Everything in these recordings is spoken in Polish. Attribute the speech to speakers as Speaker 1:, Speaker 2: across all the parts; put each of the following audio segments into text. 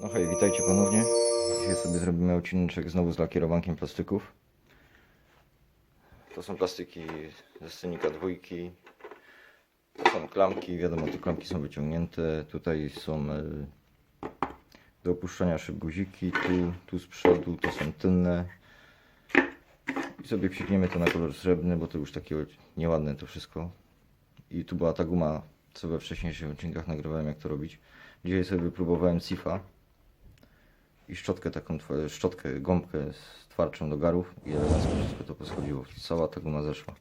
Speaker 1: No hej, witajcie ponownie. Dzisiaj sobie zrobimy odcineczek znowu z lakierowankiem plastyków. To są plastyki ze scenika dwójki. To są klamki, wiadomo, te klamki są wyciągnięte. Tutaj są e, do opuszczania szyb guziki. Tu, tu z przodu to są tylne. I sobie psikniemy to na kolor srebrny, bo to już takie nieładne to wszystko. I tu była ta guma, co we wcześniejszych odcinkach nagrywałem jak to robić. Dzisiaj sobie wypróbowałem Sifa i szczotkę taką, szczotkę, gąbkę z twarczą do garów i elegancko wszystko to poschodziło. Cała ta guma zeszła.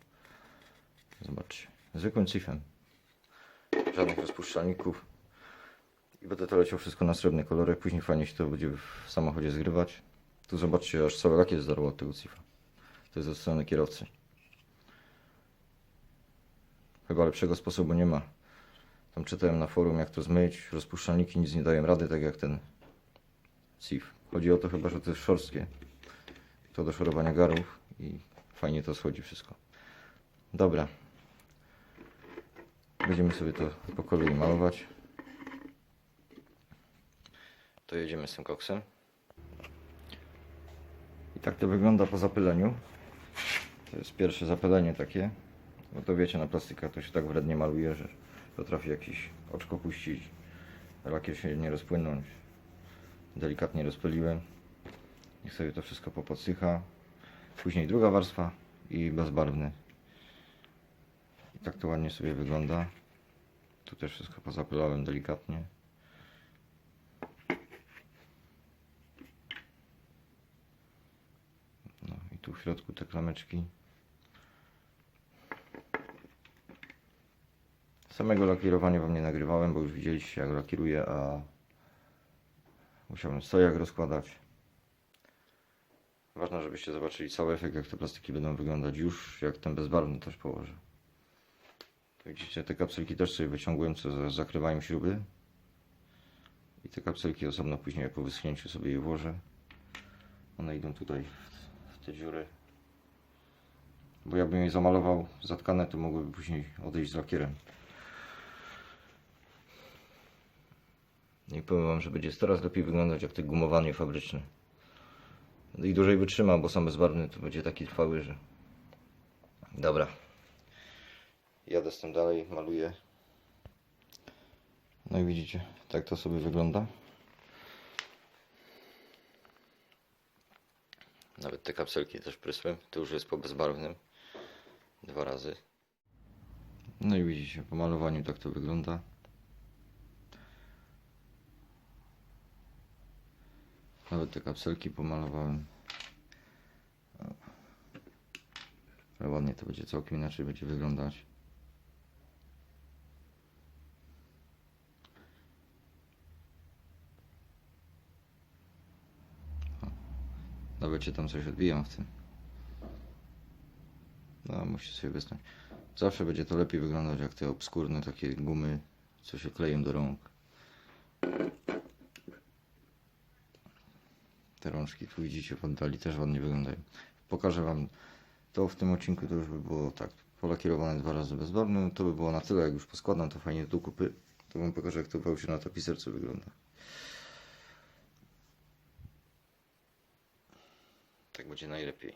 Speaker 1: Zobaczcie. Zwykłym cifem. Żadnych rozpuszczalników. I będę to leciał wszystko na srebrny kolorek. Później fajnie się to będzie w samochodzie zgrywać. Tu zobaczcie, aż cały lakier zdarło od tego cifa. To jest ze strony kierowcy. Chyba lepszego sposobu nie ma. Tam czytałem na forum jak to zmyć. Rozpuszczalniki nic nie dają rady, tak jak ten SIF. Chodzi o to chyba, że to jest szorstkie. To do szorowania garów i fajnie to schodzi wszystko. Dobra. Będziemy sobie to po kolei malować. To jedziemy z tym koksem. I tak to wygląda po zapyleniu. To jest pierwsze zapylenie takie. Bo to wiecie, na plastykach to się tak wrednie maluje, że potrafi jakiś oczko puścić. Lakier się nie rozpłynąć delikatnie rozpyliłem. Niech sobie to wszystko popodsycha. Później druga warstwa i bezbarwny. I tak to ładnie sobie wygląda. Tu też wszystko pozapylałem delikatnie. No i tu w środku te klameczki. Samego lakierowania wam nie nagrywałem, bo już widzieliście jak lakieruję, a Musiałem stojak rozkładać. Ważne, żebyście zobaczyli cały efekt, jak te plastiki będą wyglądać już, jak ten bezbarwny też położę. Tu widzicie, te kapselki też sobie wyciągłem, co za- zakrywają śruby. I te kapselki osobno później po wyschnięciu sobie je włożę. One idą tutaj w, te dziury. Bo jakbym je zamalował zatkane, to mogłyby później odejść z lakierem. I powiem wam, że będzie coraz lepiej wyglądać jak te gumowanie fabryczne. I dłużej wytrzyma, bo sam bezbarwny to będzie taki trwały, że... Dobra. Jadę z tym dalej, maluję. No i widzicie, tak to sobie wygląda. Nawet te kapselki też prysłem. To już jest po bezbarwnym. Dwa razy. No i widzicie, po malowaniu tak to wygląda. Nawet te kapselki pomalowałem. Ale ładnie to będzie całkiem inaczej będzie wyglądać. Nawet się tam coś odbijam w tym. No, musi sobie wysnąć. Zawsze będzie to lepiej wyglądać jak te obskurne takie gumy, co się kleją do rąk. Te rączki tu widzicie w oddali też ładnie wyglądają. Pokażę wam to w tym odcinku to już by było tak polakierowane dwa razy bezbarwne. To by było na tyle, jak już poskładam to fajnie do kupy. To wam pokażę jak to w się na tapicerce wygląda. Tak będzie najlepiej.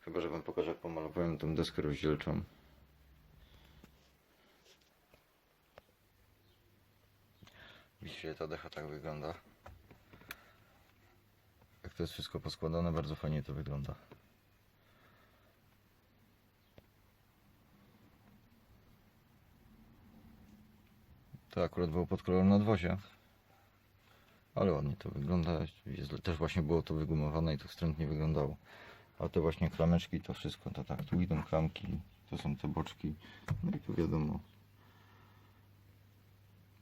Speaker 1: Chyba, że wam pokażę jak pomalowałem tą deskę rozdzielczą. Widzicie, ta decha tak wygląda. Jak to jest wszystko poskładane, bardzo fajnie to wygląda. To akurat było pod kolorem nadwozia. Ale ładnie to wygląda. Też właśnie było to wygumowane i to wstrętnie wyglądało. A te właśnie klameczki, to wszystko, to tak, tu idą klamki, to są te boczki. No i tu wiadomo.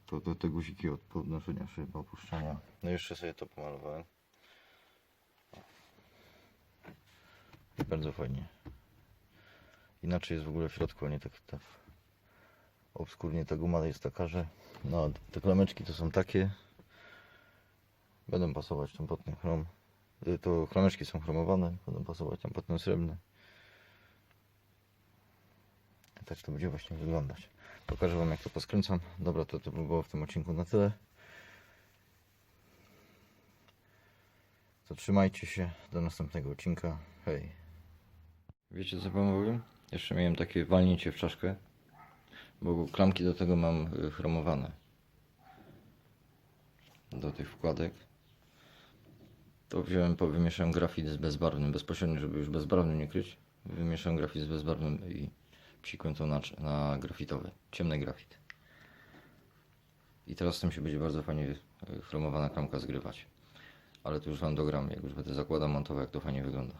Speaker 1: To, to te guziki od podnoszenia szyb, opuszczania. No jeszcze sobie to pomalowałem. Bardzo fajnie. Inaczej jest w ogóle w środku, a nie tak, tak obskurnie ta guma jest taka, że no, te klameczki to są takie będą pasować tam pod ten chrom Y, to klameczki są chromowane będą pasować tam pod ten srebrny tak to będzie właśnie wyglądać pokażę wam jak to poskręcam dobra to to by było w tym odcinku na tyle To trzymajcie się. Do następnego odcinka. Hej. Wiecie co pomogłem? Jeszcze miałem takie walnięcie w czaszkę, bo klamki do tego mam y, chromowane. Do tych wkładek. To wziąłem, po wymieszałem grafit z bezbarwnym, bezpośrednio, żeby już bezbarwnym nie kryć. Wymieszałem grafit z bezbarwnym i psikłem to na, na grafitowy, ciemny grafit. I teraz z tym się będzie bardzo fajnie y, chromowana klamka zgrywać. Ale to już Wam dogram, jak już będę zakładał, montował, jak to fajnie wygląda.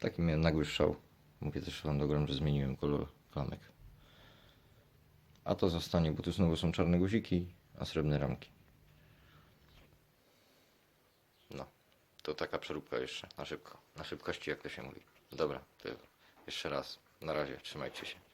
Speaker 1: Taki miałem nagły strzał. Mówię też Wam dogram, że zmieniłem kolor klamek. A to zostanie, bo tu znowu są czarne guziki, a srebrne ramki. No, to taka przeróbka jeszcze, na szybko. Na szybkości, jak to się mówi. Dobra, to jeszcze raz. Na razie, trzymajcie się.